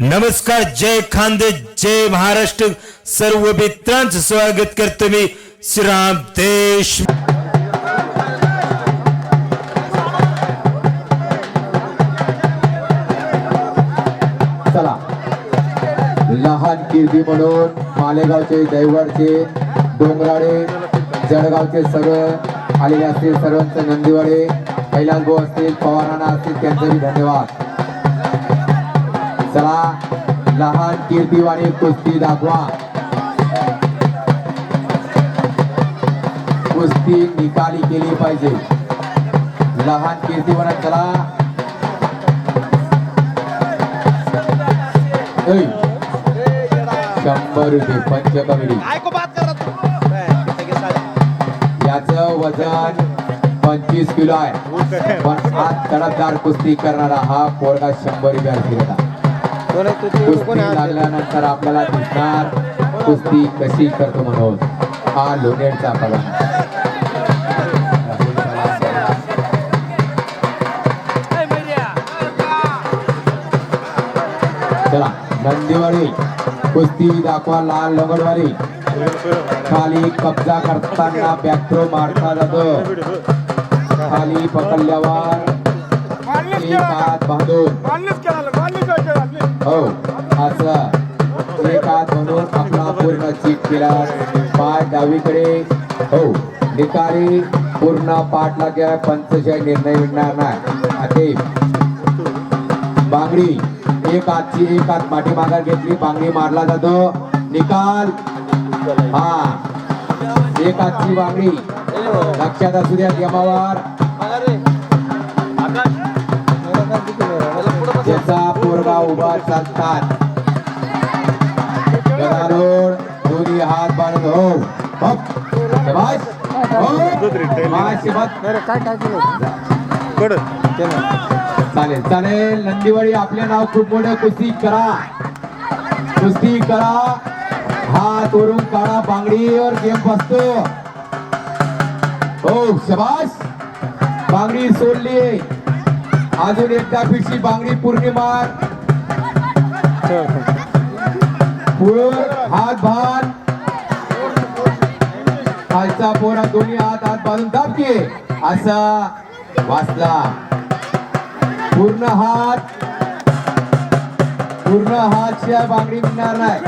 नमस्कार जय खांदे जय महाराष्ट्र. सर्व मित्रांचं स्वागत करतो मी श्रीराम देश. चला. लहान कीर्ती म्हणून मालेगावचे दैवडचे डोंगराळे जळगावचे सर्व आलेले असतील सर्वांचे नंदीवाडे. कैलास भाऊ असतील पवारांना असतील त्यांचेही धन्यवाद. चला लहान कीर्तीवाणी कुस्ती दाखवा. कुस्ती निकाली केली पाहिजे. लहान कीर्तीवाना चला. शंभर रुपये पंचकमिडी याच वजन पंचवीस किलो आहे. पण आज तडफदार कुस्ती करणारा हा पोरगा शंभर रुपयाला फिरला कुस्ती लागल्यानंतर आपल्याला दिसणार. कुस्ती कशी करतो म्हणून हा लोणेरचा पगार चला नंदीवाडी कुस्ती दाखवा लाल लगडवाडी खाली कब्जा करताना बॅकथ्रो मारता जातो. खाली पकडल्यावर एक हात बांधून केला पाय डावीकडे. हो निकाली पूर्ण पाठ लागल्या पंचशाही निर्णय मिळणार नाही. बांगडी एक हातची एक हात माठी माघार घेतली बांगडी मारला जातो. निकाल हा एक हातची बांगडी. लक्षात असू द्या नियमावर. ज्याचा पोरगा उभा चालतात. दोन्ही हात बांधून हो. हो. चालेल चालेल. नंदीवाडी आपले नाव खूप मोठं. कुस्ती करा. कुस्ती करा. हात वरून काढा. बांगडीवर गेम बसतो. हो शबास. बांगडी सोडली. अजून एकदा पिशी बांगडी पूर्णिमा. पूर हात भात खालचा पोरा दोन्ही हात हात बांधून दाबके. असा वाचला. पूर्ण हात. पूर्ण हात शिवाय बांगडी मिळणार नाही.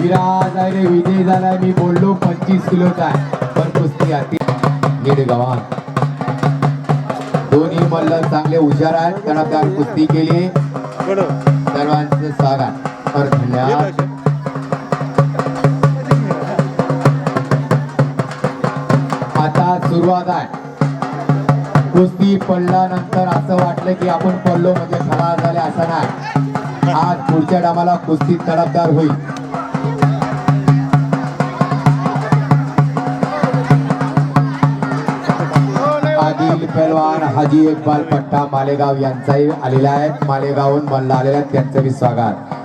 विराज आहे रे विजय झालाय. मी बोललो पंचवीस किलोचा आहे पण कुस्ती आती. गेले निडगावात दोन्ही मल्ल चांगले हुशार आहेत. तडफदार कुस्ती केली. सर्वांचं स्वागत. तर धन्यवाद आता सुरुवात आहे. कुस्ती पडल्यानंतर असं वाटलं की आपण पडलो म्हणजे खराब झाले असं नाही. आज पुढच्या डामाला कुस्ती तडफदार होईल. आदिल पहलवान हाजी इक्बाल पट्टा मालेगाव यांचाही आलेला आहे. मालेगावहून बनला आलेला आहे. त्यांचं बी स्वागत.